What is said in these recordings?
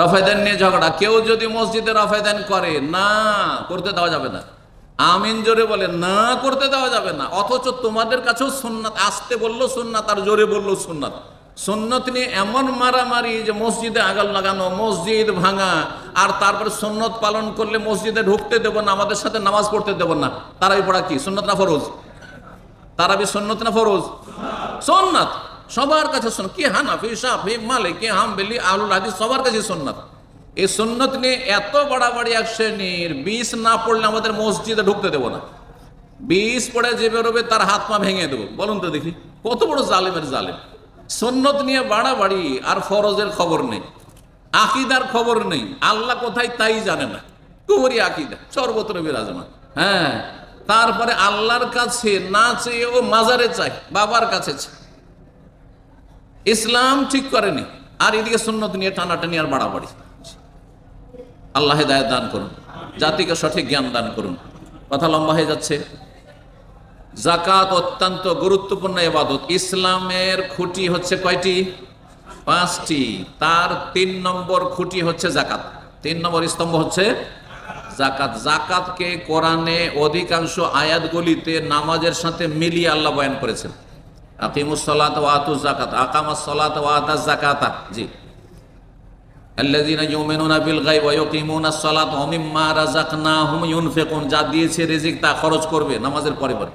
রফায়দান নিয়ে ঝগড়া। কেউ যদি মসজিদে রফায়দান করে, না, করতে দেওয়া যাবে না। আমিন জোরে বলে, না, করতে দেওয়া যাবে না। অথচ তোমাদের কাছেও সুন্নাত, আসতে বলল সুন্নাত আর জোরে বলল সুন্নাত। সুন্নত নিয়ে এমন মারামারি যে মসজিদে আগাল লাগানো, মসজিদ ভাঙা, আর তারপরে সুন্নত পালন করলে মসজিদে ঢুকতে দেবো না, আমাদের সাথে নামাজ পড়তে দেবো না। তারাই পড়া কি? সুন্নত না ফরোজ? তারাবি সন্নত না ফরোজ? সন্ন্যাত সবার কাছে শোন, কি হানাফি, সাফি কি হামবেলি আলুল হাদিস সবার কাছে সন্ন্যাত এই সন্ন্যত নিয়ে এত বাড়াবাড়ি এক শ্রেণির, বিষ না পড়লে আমাদের মসজিদে ঢুকতে দেবো না। বিষ পড়ে যে বেরোবে তার হাত পা ভেঙে দেবো। বলুন তো দেখি, কত বড় জালেমের জালেম। সন্ন্যত নিয়ে বাড়াবাড়ি আর ফরজের খবর নেই, আকিদার খবর নেই। আল্লাহ কোথায় তাই জানে না। কুবরি আকিদা, সর্বত্র বিরাজমান। হ্যাঁ তারপরে আল্লাহর কাছে না চেয়ে ও মাজারে চাই বাবার কাছে চায়। ইসলাম ঠিক করেনি, আর এদিকে সুন্নত নিয়ে টানাটানি আর বাড়াবাড়ি। আল্লাহ হেদায়ত দান করুন, জাতিকে সঠিক জ্ঞান দান করুন। কথা লম্বা হয়ে যাচ্ছে। জাকাত অত্যন্ত গুরুত্বপূর্ণ এবাদত। ইসলামের খুঁটি হচ্ছে কয়টি? পাঁচটি। তার তিন নম্বর খুঁটি হচ্ছে জাকাত। তিন নম্বর স্তম্ভ হচ্ছে জাকাত। জাকাতকে কোরআনে অধিকাংশ আয়াতগুলিতে নামাজের সাথে মিলিয়ে আল্লাহ বয়ান করেছেন। আকিমুস সালাত ওয়া আতু জাকাত আকামাস সালাত ওয়া আতাজ জাকাতা জি আল্লাযীনা ইউমিনুনা বিল যা দিয়েছে তা খরচ করবে নামাজের পরে পরে।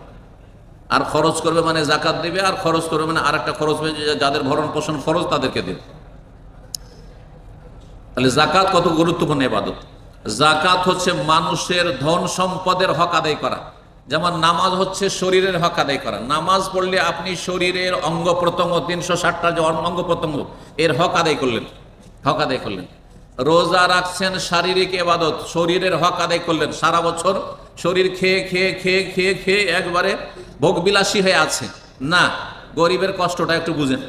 আর খরচ করবে মানে জাকাত দেবে, আর খরচ করবে মানে আরেকটা খরচ যাদের ভরণ পোষণ খরচ তাদেরকে দেবে। তাহলে জাকাত কত গুরুত্বপূর্ণ ইবাদত জাকাত হচ্ছে মানুষের ধন সম্পদের হক আদায় করা। যেমন নামাজ হচ্ছে শরীরের হক আদায় করা। নামাজ পড়লে আপনি শরীরের অঙ্গ প্রত্যঙ্গ, তিনশো ষাটটা যে অঙ্গ প্রত্যঙ্গ, এর হক আদায় করলেন। হক আদায় করলেন। রোজা রাখছেন শারীরিক এবাদত, শরীরের হক আদায় করলেন। সারা বছর শরীর খেয়ে খেয়ে খেয়ে খেয়ে খেয়ে একবারে ভোগবিলাসী হয়ে আছে। না, গরিবের কষ্টটা একটু বুঝেন।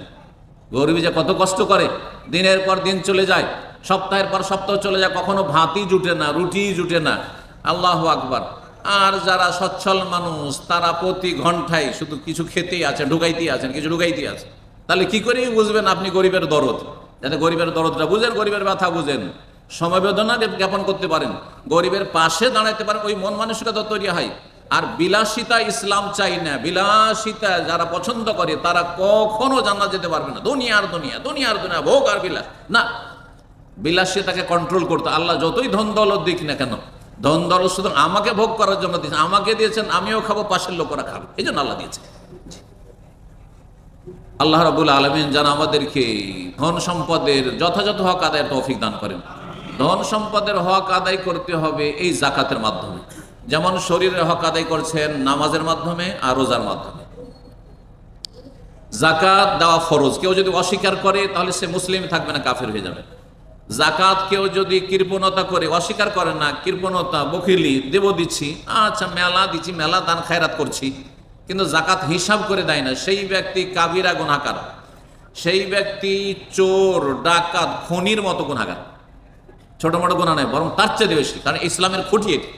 গরিব যে কত কষ্ট করে, দিনের পর দিন চলে যায়, সপ্তাহের পর সপ্তাহ চলে যায়, কখনো ভাতই জুটে না রুটি জুটে না। আল্লাহ আকবার। আর যারা সচ্ছল মানুষ, তারা প্রতি ঘন্টায় শুধু কিছু খেতেই আছে, ঢুকাইতেই আছেন, কিছু ঢুকাইতেই আছে। তাহলে কি করেই বুঝবেন আপনি গরিবের দরদ? যাতে গরিবের দরদটা বুঝেন, গরিবের ব্যথা বুঝেন। সমবেদনা জ্ঞাপন করতে পারেন। গরিবের পাশে দাঁড়াতে পারেন, ওই মন মানসিকতা তৈরি হয়। আর বিলাসিতা ইসলাম চাই না। বিলাসিতা যারা পছন্দ করে, তারা কখনো জানা যেতে পারবে না। দুনিয়ার দুনিয়া দুনিয়ার দুনিয়া, ভোগ আর বিলাস। না, বিলাসিতাকে কন্ট্রোল করতে আল্লাহ যতই ধন দৌলত দিক না কেন ধন দৌলত শুধু আমাকে ভোগ করার জন্য দিয়েছেন, আমাকে দিয়েছেন, আমিও খাব, পাশের লোকেরা খাবে। এই জন্য আল্লাহ দিয়েছেন আল্লাহ রাবুল আলমিন যেন আমাদেরকে ধন সম্পদের যথাযথ হক আদায়ের তৌফিক দান করেন। ধন সম্পদের হক আদায় করতে হবে এই জাকাতের মাধ্যমে। যেমন শরীরের হক আদায় করছেন নামাজের মাধ্যমে আর রোজার মাধ্যমে। জাকাত দেওয়া ফরজ। কেউ যদি অস্বীকার করে, তাহলে সে মুসলিম থাকবে না, কাফের হয়ে যাবে। জাকাত কেউ যদি কৃপণতা করে, অস্বীকার করে না, কৃপণতা বকিলি দেব দিচ্ছি আচ্ছা মেলা দিচ্ছি, মেলা দান, খায়রাত করছি, কিন্তু জাকাত হিসাব করে দেয় না, সেই ব্যক্তি কাবিরা গুণাকার সেই ব্যক্তি চোর, ডাকাত, খনির মতো গুণাগার ছোট মোটো গুণা নয় বরং তার চেয়ে বেশি, কারণ ইসলামের খুঁটি এটি।